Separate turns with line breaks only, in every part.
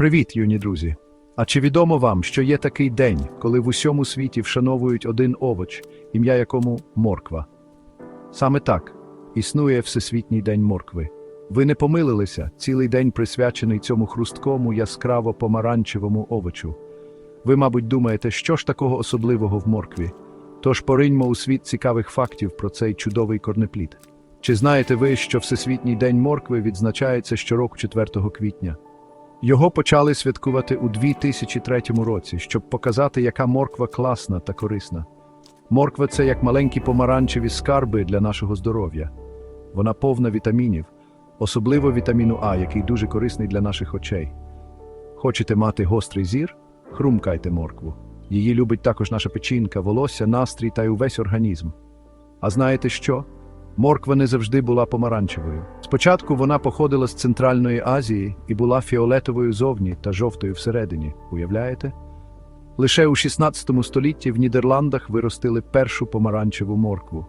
Привіт, юні друзі! А чи відомо вам, що є такий день, коли в усьому світі вшановують один овоч, ім'я якому морква? Саме так існує Всесвітній день моркви. Ви не помилилися, цілий день присвячений цьому хрусткому, яскраво помаранчевому овочу. Ви, мабуть, думаєте, що ж такого особливого в моркві? Тож пориньмо у світ цікавих фактів про цей чудовий корнеплід. Чи знаєте ви, що Всесвітній день моркви відзначається щороку 4 квітня? Його почали святкувати у 2003 році, щоб показати, яка морква класна та корисна. Морква це як маленькі помаранчеві скарби для нашого здоров'я. Вона повна вітамінів, особливо вітаміну А, який дуже корисний для наших очей. Хочете мати гострий зір? Хрумкайте моркву. Її любить також наша печінка, волосся, настрій та й увесь організм. А знаєте що? Морква не завжди була помаранчевою. Спочатку вона походила з Центральної Азії і була фіолетовою зовні та жовтою всередині. Уявляєте? Лише у 16 столітті в Нідерландах виростили першу помаранчеву моркву.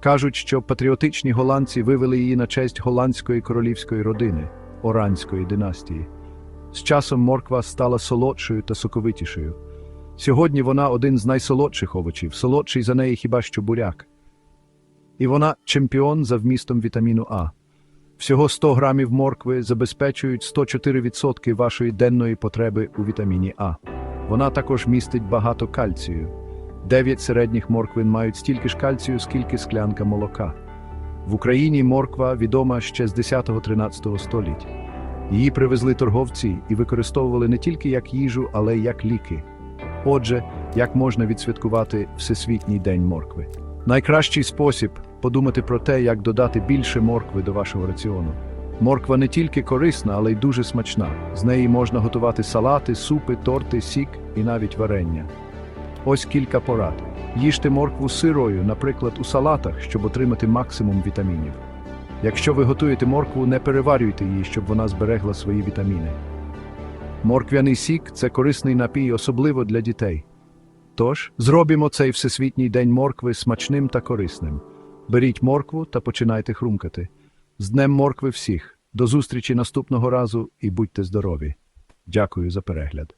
Кажуть, що патріотичні голландці вивели її на честь голландської королівської родини Оранської династії. З часом морква стала солодшою та соковитішою. Сьогодні вона один з найсолодших овочів, солодший за неї хіба що буряк. І вона чемпіон за вмістом вітаміну А. Всього 100 грамів моркви забезпечують 104% вашої денної потреби у вітаміні А. Вона також містить багато кальцію. Дев'ять середніх морквин мають стільки ж кальцію, скільки склянка молока. В Україні морква відома ще з 10-13 століть. Її привезли торговці і використовували не тільки як їжу, але й як ліки. Отже, як можна відсвяткувати Всесвітній день моркви? Найкращий спосіб подумати про те, як додати більше моркви до вашого раціону. Морква не тільки корисна, але й дуже смачна. З неї можна готувати салати, супи, торти, сік і навіть варення. Ось кілька порад. Їжте моркву сирою, наприклад, у салатах, щоб отримати максимум вітамінів. Якщо ви готуєте моркву, не переварюйте її, щоб вона зберегла свої вітаміни. Морквяний сік це корисний напій, особливо для дітей. Тож, зробімо цей Всесвітній день моркви смачним та корисним. Беріть моркву та починайте хрумкати. З Днем моркви всіх. До зустрічі наступного разу і будьте здорові. Дякую за перегляд.